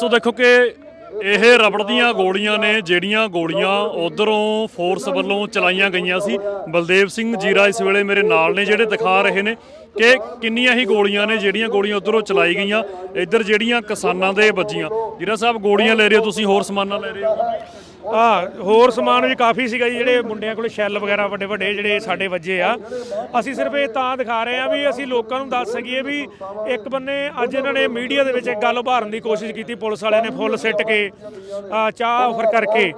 ਤੋਂ ਦੇਖੋ ਕਿ ਇਹ ਰਬੜ ਦੀਆਂ ਗੋਲੀਆਂ ਨੇ, ਜਿਹੜੀਆਂ ਗੋਲੀਆਂ ਉਧਰੋਂ ਫੋਰਸ ਵੱਲੋਂ ਚਲਾਈਆਂ ਗਈਆਂ ਸੀ। ਬਲਦੇਵ ਸਿੰਘ ਜੀਰਾ ਇਸ ਵੇਲੇ ਮੇਰੇ ਨਾਲ ਨੇ, ਜਿਹੜੇ ਦਿਖਾ ਰਹੇ ਨੇ ਕਿ ਕਿੰਨੀਆਂ ਹੀ ਗੋਲੀਆਂ ਨੇ, ਜਿਹੜੀਆਂ ਗੋਲੀਆਂ ਉਧਰੋਂ ਚਲਾਈ ਗਈਆਂ। ਇੱਧਰ ਜਿਹੜੀਆਂ ਕਿਸਾਨਾਂ ਦੇ ਵੱਜੀਆਂ। ਜੀਰਾ ਸਾਹਿਬ, ਗੋਲੀਆਂ ਲੈ ਰਹੇ ਹੋ ਤੁਸੀਂ, ਹੋਰ ਸਮਾਨਾਂ ਲੈ ਰਹੇ ਹੋ? ਆ, ਹੋਰ ਸਮਾਨ ਵੀ ਕਾਫੀ ਸੀਗਾ ਜੀ, ਜਿਹੜੇ ਮੁੰਡਿਆਂ ਕੋਲੇ ਸ਼ੈੱਲ ਵਗੈਰਾ ਵੱਡੇ ਵੱਡੇ ਜਿਹੜੇ ਸਾਡੇ ਵੱਜੇ ਆ। ਅਸੀਂ ਸਿਰਫ ਇਹ ਤਾਂ ਦਿਖਾ ਰਹੇ ਆ ਵੀ ਅਸੀਂ ਲੋਕਾਂ ਨੂੰ ਦੱਸ ਸਕੀਏ ਵੀ ਇੱਕ ਬੰਨੇ ਅੱਜ ਇਹਨਾਂ ਨੇ ਮੀਡੀਆ ਦੇ ਵਿੱਚ ਇੱਕ ਗੱਲ ਉਭਾਰਨ ਦੀ ਕੋਸ਼ਿਸ਼ ਕੀਤੀ, ਪੁਲਿਸ ਵਾਲਿਆਂ ਨੇ ਫੁੱਲ ਸਿੱਟ ਕੇ ਚਾਹ ਆਫਰ ਕਰਕੇ।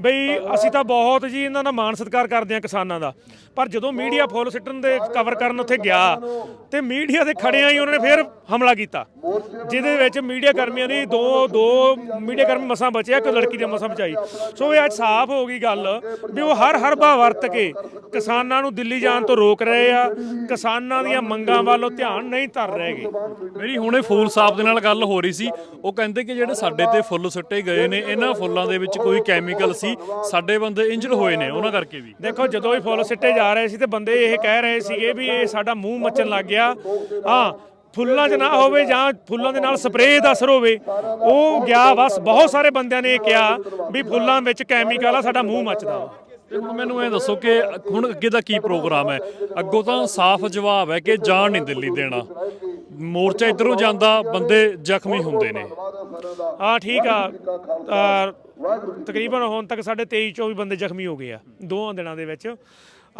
ਬਈ ਅਸੀਂ ਤਾਂ ਬਹੁਤ ਜੀ ਇਹਨਾਂ ਦਾ ਮਾਣ ਸਤਿਕਾਰ ਕਰਦੇ ਆ ਕਿਸਾਨਾਂ ਦਾ, ਪਰ ਜਦੋਂ ਮੀਡੀਆ ਫੁੱਲ ਸਿੱਟਣ ਦੇ ਕਵਰ ਕਰਨ ਉੱਥੇ ਗਿਆ, ਤੇ ਮੀਡੀਆ ਦੇ ਖੜਿਆਂ ਹੀ ਉਹਨਾਂ ਨੇ ਫਿਰ ਹਮਲਾ ਕੀਤਾ। ਜਿਹਦੇ ਵਿੱਚ ਮੀਡੀਆ ਕਰਮੀਆਂ ਦੀ ਦੋ ਦੋ ਮੀਡੀਆ ਕਰਮੀ ਮਸਾਂ ਬਚਿਆ, ਇੱਕ ਲੜਕੀ ਦੀ ਮਸਾਂ ਬਚਾਈ। ਸੋ ਇਹ ਅੱਜ ਸਾਫ਼ ਹੋ ਗਈ ਗੱਲ ਵੀ ਉਹ ਹਰ ਹਰਬਾ ਵਰਤ ਕੇ ਕਿਸਾਨਾਂ ਨੂੰ ਦਿੱਲੀ ਜਾਣ ਤੋਂ ਰੋਕ ਰਹੇ ਆ ਕਿਸਾਨਾਂ ਦੀਆਂ ਮੰਗਾਂ ਵੱਲੋਂ ਧਿਆਨ ਨਹੀਂ ਧਰ ਰਹੇਗੇ ਮੇਰੀ ਹੁਣੇ ਫੂਲ ਸਾਹਿਬ ਦੇ ਨਾਲ ਗੱਲ ਹੋ ਰਹੀ ਸੀ ਉਹ ਕਹਿੰਦੇ ਕਿ ਜਿਹੜੇ ਸਾਡੇ ਤੇ ਫੁੱਲ ਸੁੱਟੇ ਗਏ ਨੇ ਇਹਨਾਂ ਫੁੱਲਾਂ ਦੇ ਵਿੱਚ ਕੋਈ ਕੈਮੀਕਲ ਸੀ ਸਾਡੇ ਬੰਦੇ ਇੰਜਰਡ ਹੋਏ ਨੇ ਉਹਨਾਂ ਕਰਕੇ ਵੀ। ਦੇਖੋ ਜਦੋਂ ਹੀ ਫੁੱਲ ਸਿੱਟੇ ਜਾ ਰਹੇ ਸੀ ਤੇ ਬੰਦੇ ਇਹ ਕਹਿ ਰਹੇ ਸੀਗੇ ਵੀ ਇਹ ਸਾਡਾ ਮੂੰਹ ਮੱਚਣ ਲੱਗ ਗਿਆ। ਹਾਂ ਫੁੱਲਾਂ 'ਚ ਨਾ ਹੋਵੇ ਜਾਂ ਫੁੱਲਾਂ ਦੇ ਨਾਲ ਸਪਰੇਅ ਦਾ ਅਸਰ ਹੋਵੇ ਉਹ ਗਿਆ। ਬਸ ਬਹੁਤ ਸਾਰੇ ਬੰਦਿਆਂ ਨੇ ਇਹ ਕਿਹਾ ਵੀ ਫੁੱਲਾਂ ਵਿੱਚ ਕੈਮੀਕਲ ਆ ਸਾਡਾ ਮੂੰਹ ਮੱਚਦਾ। ਤੇ ਹੁਣ ਮੈਨੂੰ ਇਹ ਦੱਸੋ ਕਿ ਹੁਣ ਅੱਗੇ ਦਾ ਕੀ ਪ੍ਰੋਗਰਾਮ ਹੈ? ਅੱਗੋਂ ਤਾਂ ਸਾਫ਼ ਜਵਾਬ ਹੈ ਕਿ ਜਾਣ ਨਹੀਂ ਦਿੱਲੀ ਦੇਣਾ। ਮੋਰਚਾ ਇਧਰੋਂ ਜਾਂਦਾ ਬੰਦੇ ਜ਼ਖਮੀ ਹੁੰਦੇ ਨੇ। ਹਾਂ ਠੀਕ ਆ। ਆ, ਤਕਰੀਬਨ ਹੁਣ ਤੱਕ ਸਾਡੇ 23 24 ਬੰਦੇ ਜ਼ਖਮੀ ਹੋ ਗਏ ਆ ਦੋਹਾਂ ਦਿਨਾਂ ਦੇ ਵਿੱਚ।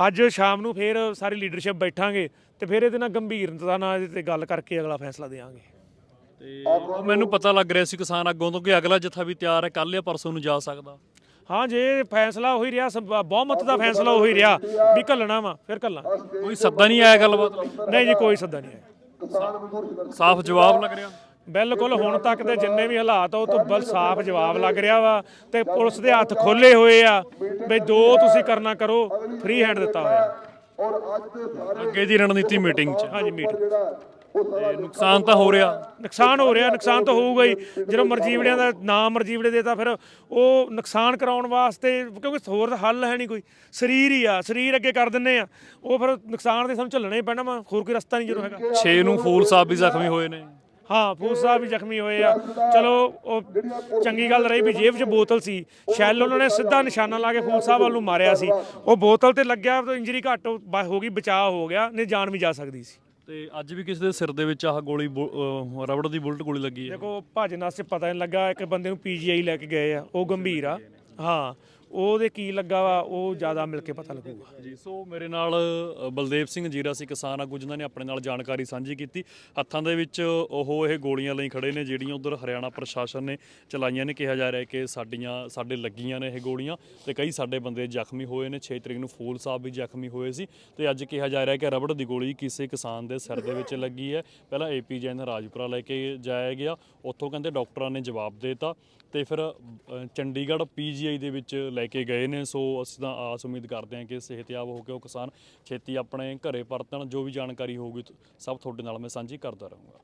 ਅੱਜ ਸ਼ਾਮ ਨੂੰ ਫੇਰ ਸਾਰੀ ਲੀਡਰਸ਼ਿਪ ਬੈਠਾਂਗੇ। ਤੇ ਫਿਰ ਇਹਦੇ ਨਾਲ ਗੰਭੀਰਤਾ ਨਾਲ ਇਹਦੇ ਤੇ ਗੱਲ ਕਰਕੇ ਅਗਲਾ ਫੈਸਲਾ ਦੇਵਾਂਗੇ। ਤੇ ਮੈਨੂੰ ਪਤਾ ਲੱਗ ਰਿਹਾ ਸੀ ਕਿਸਾਨ ਅੱਗੋਂ ਤੋਂ ਕਿ ਅਗਲਾ ਜਥਾ ਵੀ ਤਿਆਰ ਹੈ ਕੱਲ ਜਾਂ ਪਰਸੋਂ ਨੂੰ ਜਾ ਸਕਦਾ। ਹਾਂ ਜੇ ਫੈਸਲਾ ਉਹੀ ਰਿਹਾ ਸਭ- ਬਹੁਮਤ ਦਾ ਫੈਸਲਾ ਉਹੀ ਰਿਹਾ ਵੀ ਘੱਲਣਾ ਵਾ ਫਿਰ ਘੱਲਾਂ। ਕੋਈ ਸੱਦਾ ਨਹੀਂ ਆਇਆ ਗੱਲਬਾਤ? ਲਈ ਨਹੀਂ ਜੀ ਕੋਈ ਸੱਦਾ ਨਹੀਂ ਆਇਆ। ਸਾਫ਼ ਜਵਾਬ ਲੱਗ ਰਿਹਾ। ਬਿਲਕੁਲ ਹੁਣ ਤੱਕ ਦੇ ਜਿੰਨੇ ਵੀ ਹਾਲਾਤ ਆ ਉਹ ਤੋਂ ਬਲ ਸਾਫ਼ ਜਵਾਬ ਲੱਗ ਰਿਹਾ ਵਾ ਤੇ ਪੁਲਿਸ ਦੇ ਹੱਥ ਖੋਲੇ ਹੋਏ ਆ ਵੀ ਜੋ ਤੁਸੀਂ ਕਰਨਾ ਕਰੋ ਫ੍ਰੀ ਹੈਂਡ ਦਿੱਤਾ ਹੋਇਆ। ਅੱਗੇ ਦੀ ਰਣਨੀਤੀ ਮੀਟਿੰਗ 'ਚ। ਹਾਂਜੀ ਮੀਟ ਤੇ ਨੁਕਸਾਨ ਤਾਂ ਹੋ ਰਿਹਾ। ਨੁਕਸਾਨ ਹੋ ਰਿਹਾ ਨੁਕਸਾਨ ਤਾਂ ਹੋਊਗਾ ਹੀ। ਜਦੋਂ ਮਰਜੀਵੜਿਆਂ ਦਾ ਨਾਮ ਮਰਜੀਵੜੇ ਦੇ ਤਾਂ ਫਿਰ ਉਹ ਨੁਕਸਾਨ ਕਰਾਉਣ ਵਾਸਤੇ ਕਿਉਂਕਿ ਹੋਰ ਤਾਂ ਹੱਲ ਹੈ ਨਹੀਂ ਕੋਈ। ਸਰੀਰ ਹੀ ਆ ਸਰੀਰ ਅੱਗੇ ਕਰ ਦਿੰਨੇ ਆ। ਉਹ ਫਿਰ ਨੁਕਸਾਨ ਦੇ ਸਾਨੂੰ ਝੱਲਣਾ ਹੀ ਪੈਣਾ ਵਾ। ਹੋਰ ਕੋਈ ਰਸਤਾ ਨਹੀਂ ਜਦੋਂ ਹੈਗਾ। 6 ਨੂੰ ਫੂਲ ਸਾਹਿਬ ਵੀ ਜ਼ਖਮੀ ਹੋਏ ਨੇ। ਹਾਂ ਫੂਸ ਸਾਹਿਬ ਵੀ ਜ਼ਖਮੀ ਹੋਏ ਆ। ਚਲੋ ਉਹ ਚੰਗੀ ਗੱਲ ਰਹੀ ਵੀ ਜੇਬ 'ਚ ਬੋਤਲ ਸੀ। ਸ਼ੈਲ ਉਹਨਾਂ ਨੇ ਸਿੱਧਾ ਨਿਸ਼ਾਨਾ ਲਾ ਕੇ ਫੂਲ ਸਾਹਿਬ ਵੱਲ ਨੂੰ ਮਾਰਿਆ ਸੀ। ਉਹ ਬੋਤਲ ਤੇ ਲੱਗਿਆ ਤਾਂ ਇੰਜਰੀ ਘੱਟ ਹੋ ਗਈ ਬਚਾਅ ਹੋ ਗਿਆ ਨਹੀਂ ਜਾਨ ਵੀ ਜਾ ਸਕਦੀ ਸੀ। ਤੇ ਅੱਜ ਵੀ ਕਿਸੇ ਦੇ ਸਿਰ ਦੇ ਵਿੱਚ ਆਹ ਗੋਲੀ ਰਬੜ ਦੀ ਬੁਲਟ ਗੋਲੀ ਲੱਗੀ ਹੈ? ਦੇਖੋ ਭੱਜ ਨਸ ਪਤਾ ਨਹੀਂ ਲੱਗਾ ਇੱਕ ਬੰਦੇ ਨੂੰ ਪੀਜੀਆਈ ਲੈ ਕੇ ਗਏ ਆ ਉਹ ਗੰਭੀਰ ਆ। ਹਾਂ ਉਹਦੇ ਕੀ ਲੱਗਾ ਵਾ ਉਹ ਜ਼ਿਆਦਾ ਮਿਲ ਕੇ ਪਤਾ ਲੱਗੂਗਾ। ਜੀ ਸੋ ਮੇਰੇ ਨਾਲ ਬਲਦੇਵ ਸਿੰਘ ਜੀਰਾ ਸੀ ਕਿਸਾਨ ਆਗੂ ਜਿਨ੍ਹਾਂ ਨੇ ਆਪਣੇ ਨਾਲ ਜਾਣਕਾਰੀ ਸਾਂਝੀ ਕੀਤੀ। ਹੱਥਾਂ ਦੇ ਵਿੱਚ ਉਹ ਇਹ ਗੋਲੀਆਂ ਲਈ ਖੜੇ ਨੇ ਜਿਹੜੀਆਂ ਉਧਰ ਹਰਿਆਣਾ ਪ੍ਰਸ਼ਾਸਨ ਨੇ ਚਲਾਈਆਂ ਨੇ। ਕਿਹਾ ਜਾ ਰਿਹਾ ਕਿ ਸਾਡੀਆਂ ਸਾਡੇ ਲੱਗੀਆਂ ਨੇ ਇਹ ਗੋਲੀਆਂ ਤੇ ਕਈ ਸਾਡੇ ਬੰਦੇ ਜ਼ਖਮੀ ਹੋਏ ਨੇ। 6 ਤਰੀਕ ਨੂੰ ਫੂਲ ਸਾਹਿਬ ਵੀ ਜ਼ਖਮੀ ਹੋਏ ਸੀ ਤੇ ਅੱਜ ਕਿਹਾ ਜਾ ਰਿਹਾ ਕਿ ਰਬੜ ਦੀ ਗੋਲੀ ਕਿਸੇ ਕਿਸਾਨ ਦੇ ਸਿਰ ਦੇ ਵਿੱਚ ਲੱਗੀ ਹੈ। ਪਹਿਲਾਂ ਏਪੀ ਜੈਨ ਰਾਜਪੁਰਾ ਲੈ ਕੇ ਜਾਇਆ ਗਿਆ। ਉੱਥੋਂ ਕਹਿੰਦੇ ਡਾਕਟਰਾਂ ਨੇ ਜਵਾਬ ਦੇਤਾ ਤੇ ਫਿਰ ਅ, ਚੰਡੀਗੜ੍ਹ ਪੀਜੀਆਈ ਦੇ ਵਿੱਚ ਲੈ ਲੈ ਕੇ ਗਏ ਨੇ, ਸੋ ਅਸੀਂ ਤਾਂ ਆਸ ਉਮੀਦ ਕਰਦੇ ਹਾਂ ਕਿ ਸਿਹਤਯਾਬ ਹੋ ਕੇ ਉਹ ਕਿਸਾਨ ਛੇਤੀ ਆਪਣੇ ਘਰੇ ਪਰਤਣ, ਜੋ ਵੀ ਜਾਣਕਾਰੀ ਹੋਊਗੀ ਸਭ ਤੁਹਾਡੇ ਨਾਲ ਮੈਂ ਸਾਂਝੀ ਕਰਦਾ ਰਹੂੰਗਾ।